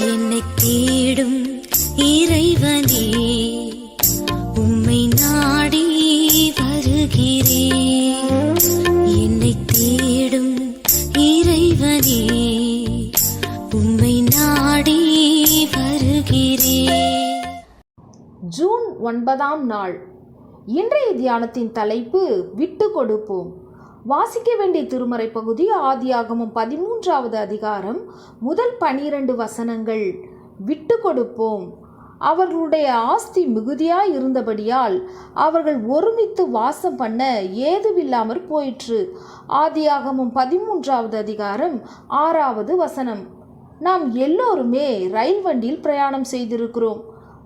என்னை தேடும் இறைவனே உம்மை நாடி வருகிறேன் என்னை தேடும் இறைவனே உம்மை நாடி வருகிறேன் ஜூன் ஒன்பதாம் நாள். இன்றைய தியானத்தின் தலைப்பு விட்டு கொடுப்போம். வாசிக்க வேண்டிய திருமறை பகுதி ஆதியாகமும் பதிமூன்றாவது அதிகாரம் முதல் பனிரெண்டு வசனங்கள். விட்டு கொடுப்போம். அவர்களுடைய ஆஸ்தி மிகுதியாய் இருந்தபடியால் அவர்கள் ஒருமித்து வாசம் பண்ண ஏதுவில்லாமற் போயிற்று. ஆதியாகமும் பதிமூன்றாவது அதிகாரம் ஆறாவது வசனம். நாம் எல்லோருமே ரயில் வண்டியில் பிரயாணம் செய்திருக்கிறோம்.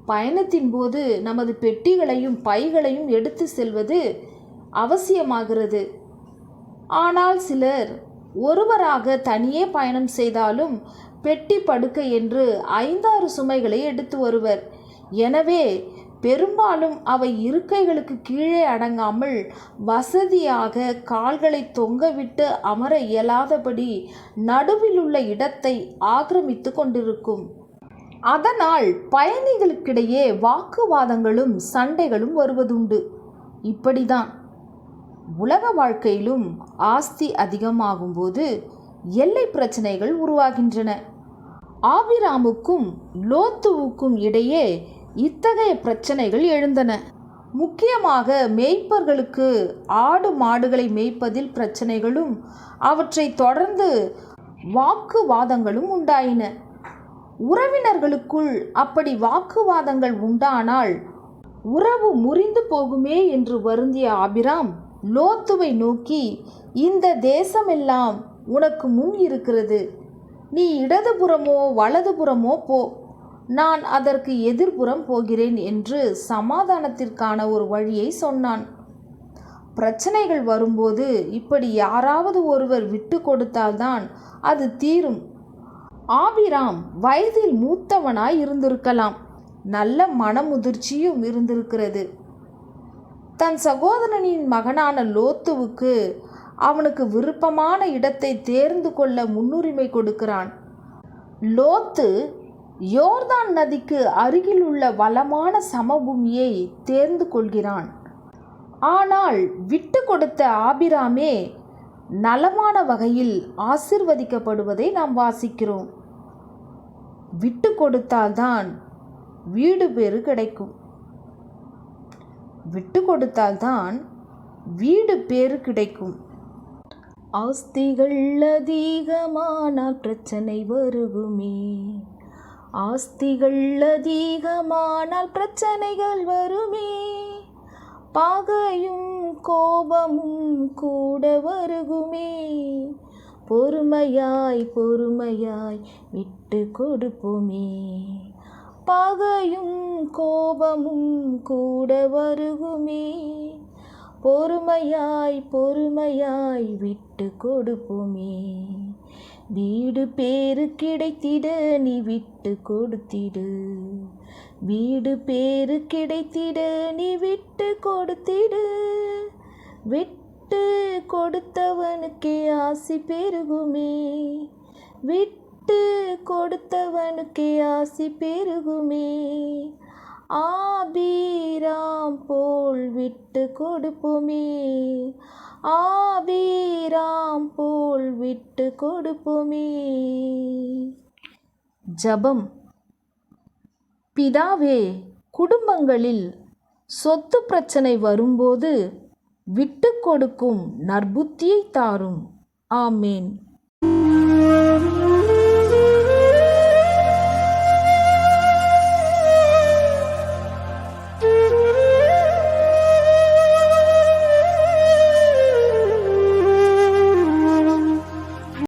பயணத்தின் போது நமது பெட்டிகளையும் பைகளையும் எடுத்து செல்வது அவசியமாகிறது. ஆனால் சிலர் ஒருவராக தனியே பயணம் செய்தாலும் பெட்டி படுக்கை என்று ஐந்தாறு சுமைகளை எடுத்து வருவர். எனவே பெரும்பாலும் அவை இருக்கைகளுக்கு கீழே அடங்காமல் வசதியாக கால்களை தொங்கவிட்டு அமர இயலாதபடி நடுவில் உள்ள இடத்தை ஆக்கிரமித்து கொண்டிருக்கும். அதனால் பயணிகளுக்கிடையே வாக்குவாதங்களும் சண்டைகளும் வருவதுண்டு. இப்படிதான். உலக வாழ்க்கையிலும் ஆஸ்தி அதிகமாகும்போது எல்லை பிரச்சனைகள் உருவாகின்றன. ஆபிராமுக்கும் லோத்துவுக்கும் இடையே இத்தகைய பிரச்சனைகள் எழுந்தன. முக்கியமாக மேய்ப்பர்களுக்கு ஆடு மாடுகளை மேய்ப்பதில் பிரச்சனைகளும் அவற்றை தொடர்ந்து வாக்குவாதங்களும் உண்டாயின. உறவினர்களுக்குள் அப்படி வாக்குவாதங்கள் உண்டானால் உறவு முறிந்து போகுமே என்று வருந்திய ஆபிராம் லோத்துவை நோக்கி இந்த தேசமெல்லாம் உனக்கு முன் இருக்கிறது. நீ இடதுபுறமோ வலதுபுறமோ போ. நான் அதற்கு எதிர்புறம் போகிறேன் என்று சமாதானத்திற்கான ஒரு வழியை சொன்னான். பிரச்சனைகள் வரும்போது இப்படி யாராவது ஒருவர் விட்டு கொடுத்தால்தான் அது தீரும். ஆபிராம் வயதில் மூத்தவனாய் இருந்திருக்கலாம். நல்ல மனமுதிர்ச்சியும் இருந்திருக்கிறது. தன் சகோதரனின் மகனான லோத்துவுக்கு அவனுக்கு விருப்பமான இடத்தை தேர்ந்து கொள்ள முன்னுரிமை கொடுக்கிறான். லோத்து யோர்தான் நதிக்கு அருகில் உள்ள வளமான சமபூமியை தேர்ந்து கொள்கிறான். ஆனால் விட்டு கொடுத்த ஆபிராமே நலமான வகையில் ஆசிர்வதிக்கப்படுவதை நாம் வாசிக்கிறோம். விட்டு கொடுத்தால்தான் வீடு பேறு கிடைக்கும். விட்டு கொடுத்தால்தான் வீடு பேறு கிடைக்கும். ஆஸ்திகள் அதிகமானால் பிரச்சனை வருகுமே. ஆஸ்திகள் அதிகமானால் பிரச்சனைகள் வருமே. பாகையும் கோபமும் கூட வருகுமே. பொறுமையாய் பொறுமையாய் விட்டு கொடுப்போமே பகையும் கோபமும் கூட வருகுமே. பொறுமையாய் பொறுமையாய் விட்டு கொடுப்போமே. வீடு பேரு கிடைத்திட நீ விட்டு கொடுத்திடு. வீடு பேரு கிடைத்திட நீ விட்டு கொடுத்திடு. விட்டு கொடுத்தவனுக்கே ஆசி பெருகுமே. விட்டு கொடுத்தவனுக்கே ஆசி பெருகுமே. ஆபீராம் போல் விட்டு கொடுப்போமே. ஆபீராம் போல் விட்டு கொடுப்போமே. ஜபம். பிதாவே குடும்பங்களில் சொத்து பிரச்சனை வரும்போது விட்டு கொடுக்கும் நற்புத்தியை தாரும். ஆமேன்.